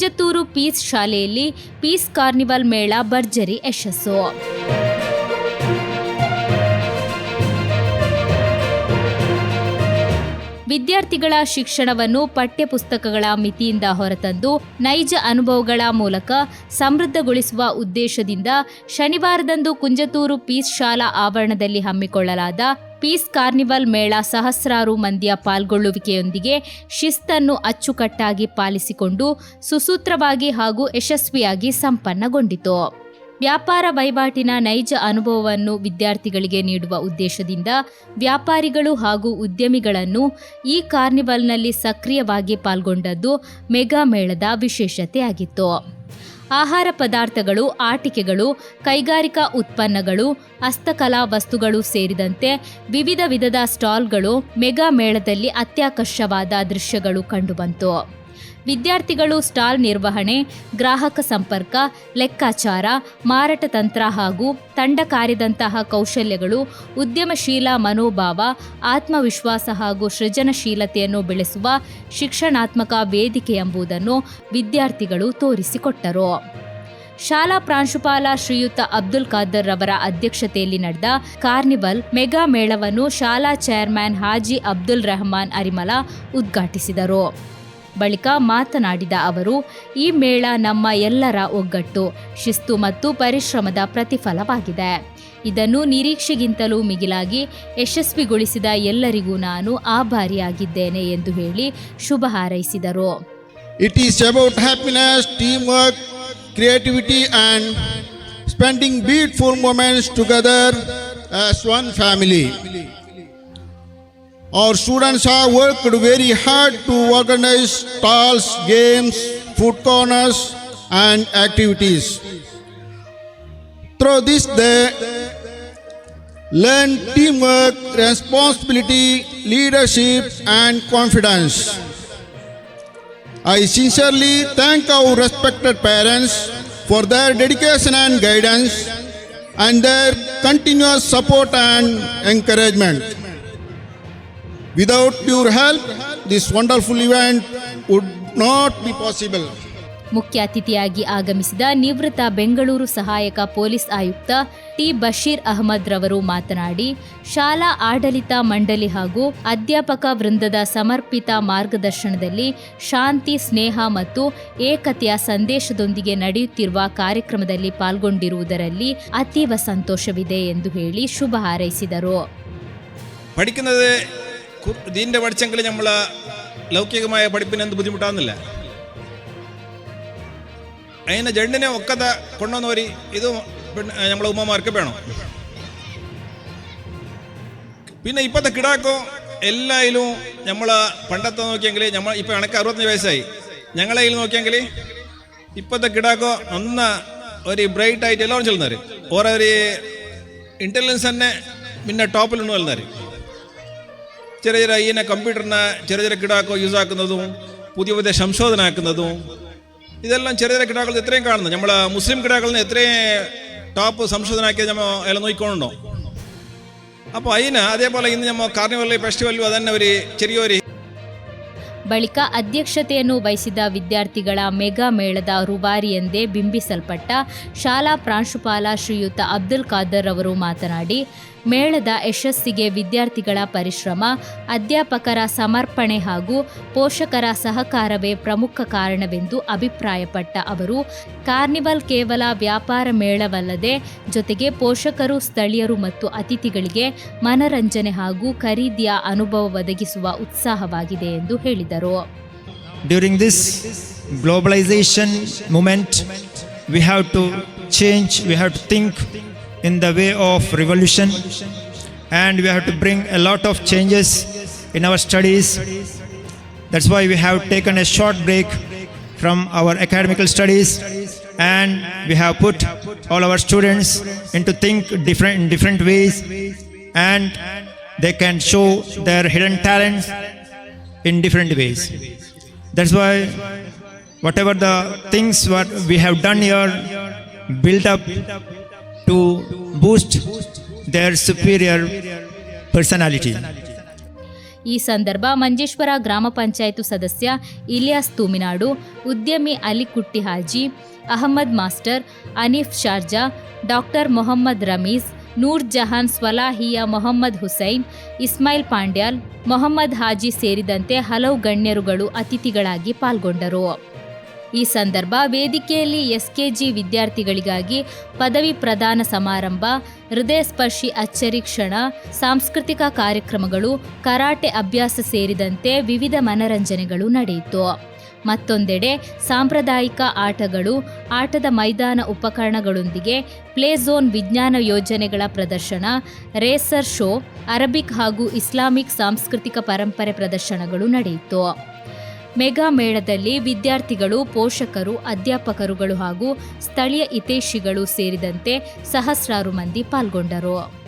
Kunjathur peace ಶಾಲೆಯಲ್ಲಿ peace carnival ಮೇಳ ಭರ್ಜರಿ ಯಶಸ್ಸು. ವಿದ್ಯಾರ್ಥಿಗಳ ಶಿಕ್ಷಣವನ್ನು ಪಠ್ಯಪುಸ್ತಕಗಳ ಮಿತಿಯಿಂದ ಹೊರತಂದು ನೈಜ ಅನುಭವಗಳ ಮೂಲಕ ಸಮೃದ್ಧಗೊಳಿಸುವ ಉದ್ದೇಶದಿಂದ ಶನಿವಾರದಂದು ಕುಂಜತೂರು ಪೀಸ್ ಶಾಲಾ ಆವರಣದಲ್ಲಿ ಹಮ್ಮಿಕೊಳ್ಳಲಾದ ಪೀಸ್ ಕಾರ್ನಿವಲ್ ಮೇಳ ಸಹಸ್ರಾರು ಮಂದಿಯ ಪಾಲ್ಗೊಳ್ಳುವಿಕೆಯೊಂದಿಗೆ ಶಿಸ್ತನ್ನು ಅಚ್ಚುಕಟ್ಟಾಗಿ ಪಾಲಿಸಿಕೊಂಡು ಸುಸೂತ್ರವಾಗಿ ಹಾಗೂ ಯಶಸ್ವಿಯಾಗಿ ಸಂಪನ್ನಗೊಂಡಿತು. ವ್ಯಾಪಾರ ವಹಿವಾಟಿನ ನೈಜ ಅನುಭವವನ್ನು ವಿದ್ಯಾರ್ಥಿಗಳಿಗೆ ನೀಡುವ ಉದ್ದೇಶದಿಂದ ವ್ಯಾಪಾರಿಗಳು ಹಾಗೂ ಉದ್ಯಮಿಗಳನ್ನು ಈ ಕಾರ್ನಿವಲ್ನಲ್ಲಿ ಸಕ್ರಿಯವಾಗಿ ಪಾಲ್ಗೊಂಡದ್ದು ಮೆಗಾ ಮೇಳದ ವಿಶೇಷತೆಯಾಗಿತ್ತು. ಆಹಾರ ಪದಾರ್ಥಗಳು, ಆಟಿಕೆಗಳು, ಕೈಗಾರಿಕಾ ಉತ್ಪನ್ನಗಳು, ಹಸ್ತಕಲಾ ವಸ್ತುಗಳು ಸೇರಿದಂತೆ ವಿವಿಧ ವಿಧದ ಸ್ಟಾಲ್ಗಳು ಮೆಗಾ ಮೇಳದಲ್ಲಿ ಅತ್ಯಾಕರ್ಷವಾದ ದೃಶ್ಯಗಳು ಕಂಡುಬಂತು. ವಿದ್ಯಾರ್ಥಿಗಳು ಸ್ಟಾಲ್ ನಿರ್ವಹಣೆ, ಗ್ರಾಹಕ ಸಂಪರ್ಕ, ಲೆಕ್ಕಾಚಾರ, ಮಾರಾಟ ತಂತ್ರ ಹಾಗೂ ತಂಡ ಕಾರ್ಯದಂತಹ ಕೌಶಲ್ಯಗಳು, ಉದ್ಯಮಶೀಲ ಮನೋಭಾವ, ಆತ್ಮವಿಶ್ವಾಸ ಹಾಗೂ ಸೃಜನಶೀಲತೆಯನ್ನು ಬೆಳೆಸುವ ಶಿಕ್ಷಣಾತ್ಮಕ ವೇದಿಕೆ ಎಂಬುದನ್ನು ವಿದ್ಯಾರ್ಥಿಗಳು ತೋರಿಸಿಕೊಟ್ಟರು. ಶಾಲಾ ಪ್ರಾಂಶುಪಾಲ ಶ್ರೀಯುತ ಅಬ್ದುಲ್ ಖಾದರ್ ರವರ ಅಧ್ಯಕ್ಷತೆಯಲ್ಲಿ ನಡೆದ ಕಾರ್ನಿವಲ್ ಮೆಗಾ ಮೇಳವನ್ನು ಶಾಲಾ ಚೇರ್ಮನ್ ಹಾಜಿ ಅಬ್ದುಲ್ ರೆಹಮಾನ್ ಅರಿಮಲ ಉದ್ಘಾಟಿಸಿದರು. ಬಳಿಕ ಮಾತನಾಡಿದ ಅವರು ಈ ಮೇಳ ನಮ್ಮ ಎಲ್ಲರ ಒಗ್ಗಟ್ಟು ಶಿಸ್ತು ಮತ್ತು ಪರಿಶ್ರಮದ ಪ್ರತಿಫಲವಾಗಿದೆ ಇದನ್ನು ನಿರೀಕ್ಷೆಗಿಂತಲೂ ಮಿಗಿಲಾಗಿ ಯಶಸ್ವಿಗೊಳಿಸಿದ ಎಲ್ಲರಿಗೂ ನಾನು ಆಭಾರಿಯಾಗಿದ್ದೇನೆ ಎಂದು ಹೇಳಿ ಶುಭ ಹಾರೈಸಿದರು It is about happiness, teamwork, creativity, and spending beautiful moments together as one family. Our students have worked very hard to organize stalls, games, food corners, and activities. Through this, they learn teamwork, responsibility, leadership, and confidence. I sincerely thank our respected parents for their dedication and guidance and their continuous support and encouragement. Without your help this wonderful event would not be possible ಮುಖ್ಯ ಅತಿಥಿಯಾಗಿ ಆಗಮಿಸಿದ ನಿವೃತ್ತ ಬೆಂಗಳೂರು ಸಹಾಯಕ police ಆಯುಕ್ತ T Basheer Ahmed ರವರು ಮಾತನಾಡಿ ಶಾಲಾ ಆಡಳಿತ ಮಂಡಳಿ ಹಾಗೂ ಅಧ್ಯಾಪಕ ವೃಂದದ ಸಮರ್ಪಿತ ಮಾರ್ಗದರ್ಶನದಲ್ಲಿ ಶಾಂತಿ ಸ್ನೇಹ ಮತ್ತು ಏಕತೆಯ ಸಂದೇಶದೊಂದಿಗೆ ನಡೆಯುತ್ತಿರುವ ಕಾರ್ಯಕ್ರಮದಲ್ಲಿ ಪಾಲ್ಗೊಂಡಿರುವುದರಲ್ಲಿ ಅತೀವ ಸಂತೋಷವಿದೆ ಎಂದು ಹೇಳಿ ಶುಭ ಹಾರೈಸಿದರು. ദീന്റെ പഠിച്ചെങ്കിൽ നമ്മൾ ലൗകികമായ പഠിപ്പിന് എന്ത് ബുദ്ധിമുട്ടാകുന്നില്ല അതിന് ജണ്ടിനെ ഒക്കത കൊണ്ടുവന്നോരി ഇത് നമ്മളെ ഉമ്മമാർക്ക് വേണം. പിന്നെ ഇപ്പോഴത്തെ കിടാക്കോ എല്ലായിലും നമ്മൾ പണ്ടത്തെ നോക്കിയെങ്കിൽ നമ്മൾ ഇപ്പം എനിക്ക് അറുപത്തഞ്ച് വയസ്സായി. ഞങ്ങളെ കയ്യിൽ നോക്കിയെങ്കിൽ ഇപ്പോഴത്തെ കിടാക്കോ നന്ന ഒരു ബ്രൈറ്റ് ആയിട്ട് എല്ലാവരും ചെല്ലുന്നവർ ഓരോ ഒരു ഇന്റലിജൻസ് തന്നെ പിന്നെ ടോപ്പിലുണ്ട് വരുന്നവർ ചെറിയ ചെറിയ ഈനെ കമ്പ്യൂട്ടറിനെ ചെറിയ ചെറിയ കിടാക്കോ യൂസ് ആക്കുന്നതും പുതിയ പുതിയ സംശോധന ആക്കുന്നതും ഇതെല്ലാം ചെറിയ ചെറിയ കിടാക്കൾ എത്രയും കാണുന്നു നമ്മൾ മുസ്ലിം കിടാക്കളിൽ നിന്ന് എത്രയും ടോപ്പ് സംശോധന ആക്കിയത് നമ്മൾ എല്ലാം നോക്കിക്കൊണ്ടുണ്ടോ? അപ്പോൾ അതിന് അതേപോലെ ഇന്ന് നമ്മൾ കാർണിവൽ ഫെസ്റ്റിവലും അതന്നെ ഒരു ചെറിയൊരു ಬಳಿಕ ಅಧ್ಯಕ್ಷತೆಯನ್ನು ವಹಿಸಿದ ವಿದ್ಯಾರ್ಥಿಗಳ ಮೆಗಾ ಮೇಳದ ರುಬಾರಿ ಎಂದೇ ಬಿಂಬಿಸಲ್ಪಟ್ಟ ಶಾಲಾ ಪ್ರಾಂಶುಪಾಲ ಶ್ರೀಯುತ ಅಬ್ದುಲ್ ಖಾದರ್ ಅವರು ಮಾತನಾಡಿ, ಮೇಳದ ಯಶಸ್ಸಿಗೆ ವಿದ್ಯಾರ್ಥಿಗಳ ಪರಿಶ್ರಮ, ಅಧ್ಯಾಪಕರ ಸಮರ್ಪಣೆ ಹಾಗೂ ಪೋಷಕರ ಸಹಕಾರವೇ ಪ್ರಮುಖ ಕಾರಣವೆಂದು ಅಭಿಪ್ರಾಯಪಟ್ಟ ಅವರು, ಕಾರ್ನಿವಲ್ ಕೇವಲ ವ್ಯಾಪಾರ ಮೇಳವಲ್ಲದೆ ಜೊತೆಗೆ ಪೋಷಕರು, ಸ್ಥಳೀಯರು ಮತ್ತು ಅತಿಥಿಗಳಿಗೆ ಮನರಂಜನೆ ಹಾಗೂ ಖರೀದಿಯ ಅನುಭವ ಒದಗಿಸುವ ಉತ್ಸಾಹವಾಗಿದೆ ಎಂದು ಹೇಳಿದರು. During this globalization moment, we have to change. We have to think in the way of revolution, and we have to bring a lot of changes in our studies. That's why we have taken a short break from our academical studies and we have put all our students into think different different ways and they can show their hidden talents in different ways. That's why whatever the things what we have done here build up to boost their superior personality. ಈ ಸಂದರ್ಭ ಮಂಜೇಶ್ವರ ಗ್ರಾಮ ಪಂಚಾಯತ್ ಸದಸ್ಯ ಇಲಿಯಾಸ್ ತೂಮಿನಾಡು ಉದ್ಯಮಿ Ali Kutty Haji Ahmed master Aneef Sharjah doctor Mohammed Ramees Noor Jahan Swalahiya Mohammed Hussain, Ismail Pandyal, Mohammed Haji ಸೇರಿದಂತೆ ಹಲವು ಗಣ್ಯರುಗಳು ಅತಿಥಿಗಳಾಗಿ ಪಾಲ್ಗೊಂಡರು. ಈ ಸಂದರ್ಭ ವೇದಿಕೆಯಲ್ಲಿ ಎಸ್ಕೆಜಿ ವಿದ್ಯಾರ್ಥಿಗಳಿಗಾಗಿ ಪದವಿ ಪ್ರದಾನ ಸಮಾರಂಭ ಹೃದಯ ಸ್ಪರ್ಶಿ ಅಚ್ಚರಿ ಕ್ಷಣ, ಸಾಂಸ್ಕೃತಿಕ ಕಾರ್ಯಕ್ರಮಗಳು, ಕರಾಟೆ ಅಭ್ಯಾಸ ಸೇರಿದಂತೆ ವಿವಿಧ ಮನರಂಜನೆಗಳು ನಡೆಯಿತು. ಮತ್ತೊಂದೆಡೆ ಸಾಂಪ್ರದಾಯಿಕ ಆಟಗಳು, ಆಟದ ಮೈದಾನ ಉಪಕರಣಗಳೊಂದಿಗೆ ಪ್ಲೇ ಝೋನ್ ವಿಜ್ಞಾನ ಯೋಜನೆಗಳ ಪ್ರದರ್ಶನ, ರೇಸರ್ ಶೋ, ಅರಬಿಕ್ ಹಾಗೂ ಇಸ್ಲಾಮಿಕ್ ಸಾಂಸ್ಕೃತಿಕ ಪರಂಪರೆ ಪ್ರದರ್ಶನಗಳು ನಡೆಯಿತು. ಮೆಗಾ ಮೇಳದಲ್ಲಿ ವಿದ್ಯಾರ್ಥಿಗಳು, ಪೋಷಕರು, ಅಧ್ಯಾಪಕರುಗಳು ಹಾಗೂ ಸ್ಥಳೀಯ ಹಿತೈಷಿಗಳು ಸೇರಿದಂತೆ ಸಹಸ್ರಾರು ಮಂದಿ ಪಾಲ್ಗೊಂಡರು.